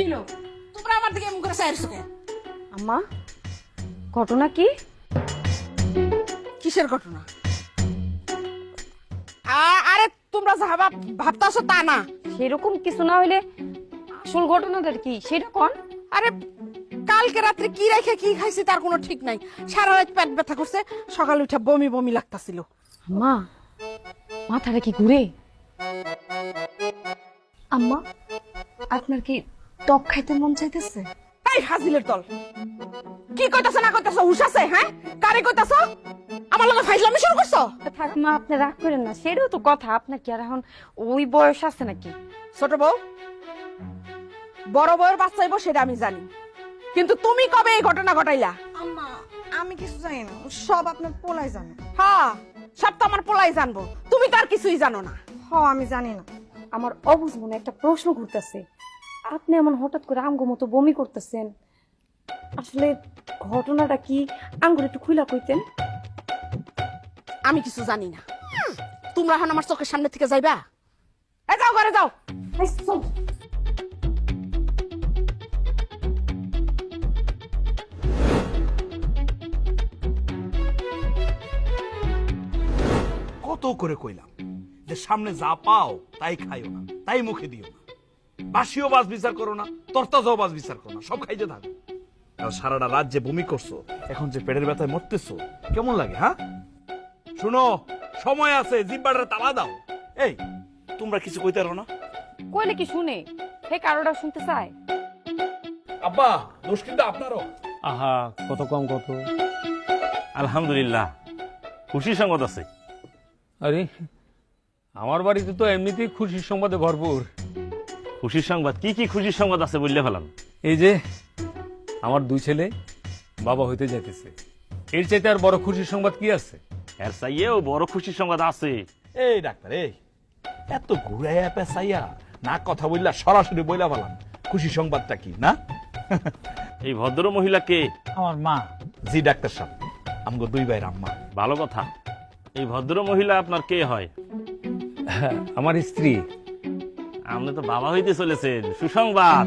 Kilo তোমরা আমার দিকে এমন করে চাইছো কে আম্মা ঘটনা কি? কিসের ঘটনা? আরে তোমরা যা ভাবতাছো তা না। সেরকম কিছু না হইলে আসল ঘটনাটা কি? সেটা কোন? আরে কালকে রাত্রে কি রেখে কি খাইছি তার কোনো ঠিক নাই। সারা রাত পেট ব্যথা করছে সকালে উঠে বমি বমি লাগতাছিল। আম্মা মাথাটা কি ঘুরে? আম্মা আপনার কি টক খাইতে মন চাইতেছে? এই হাজিলের দল। কি কইতাছ না কইতাছ হুশ আছে হ্যাঁ? কারে কইতাছ? আমার লগে ফাইজলামি শুরু করছ? থাক মা আপনি রাগ করেন না সেটাও তো কথা। আপনার কি আর এখন ওই বয়স আছে নাকি? ছোট বউ বড় বউয়ের বাচ্চাইব সেটা আমি জানি। কিন্তু তুমি কবে এই ঘটনা ঘটাইলা? আম্মা আমি কিছু জানি না। সব আপনার পোলাই জানে। হ্যাঁ সব তো আমার পোলাই জানব। তুমি তো আর কিছুই জানো না। হ আমি জানি না। আমার অবুঝ মনে একটা প্রশ্ন ঘুরতেছে। আপনি এমন হঠাৎ করে আমগো মতো বমি করতেছেন? আসলে ঘটনাটা কি? আঙ্গুর একটু খুইলা কইতেন। আমি কিছু জানি না। তোমরা এখন আমার চোখের সামনে থেকে যাইবা? এ যাও ঘরে যাও। কত করে কইলাম যে সামনে যা পাও তাই খাইও না তাই মুখে দিও না। বাসিও বাস বিচার করো না তরতাজাও বাস বিচার করো না সব খাইতে থাকো। সারাটা রাত যে বমি করছ এখন যে পেটের ব্যথায় মরতেছো কেমন লাগে হ্যাঁ? শুনো সময় আছে জিব্বাটা তালা দাও। এই তোমরা কিছু কইতে পারো না? কইলে কি শুনে? হে কারোটা শুনতে চায়? আব্বা দোষ কিন্তু আপনারও। আহা কত কম কত। আলহামদুলিল্লাহ খুশি সংবাদ আছে। আরে আমার বাড়িতে তো এমনিতেই খুশির সংবাদে ভরপুর। খুশির সংবাদ? কি কি খুশির সংবাদ আছে বললে ফেলাম? এই যে আমার দুই ছেলে বাবা হইতে যাইতেছে। এর চাইতে আর বড় খুশির সংবাদ কি আছে? এর চাইয়েও বড় খুশির সংবাদ আছে। এই ডাক্তার এই এত ঘুরাইয়া পেঁচাইয়া না কথা বললা সরাসরি বইলা বললাম খুশি সংবাদটা কি না? এই ভদ্র মহিলাকে? আমার মা জি ডাক্তার সাহেব আমগো দুই ভাইয়ের আম্মা। ভালো কথা। এই ভদ্র মহিলা আপনার কে হয় আমার স্ত্রী। আপনি তো বাবা হইতে চলেছেন। সুসংবাদ।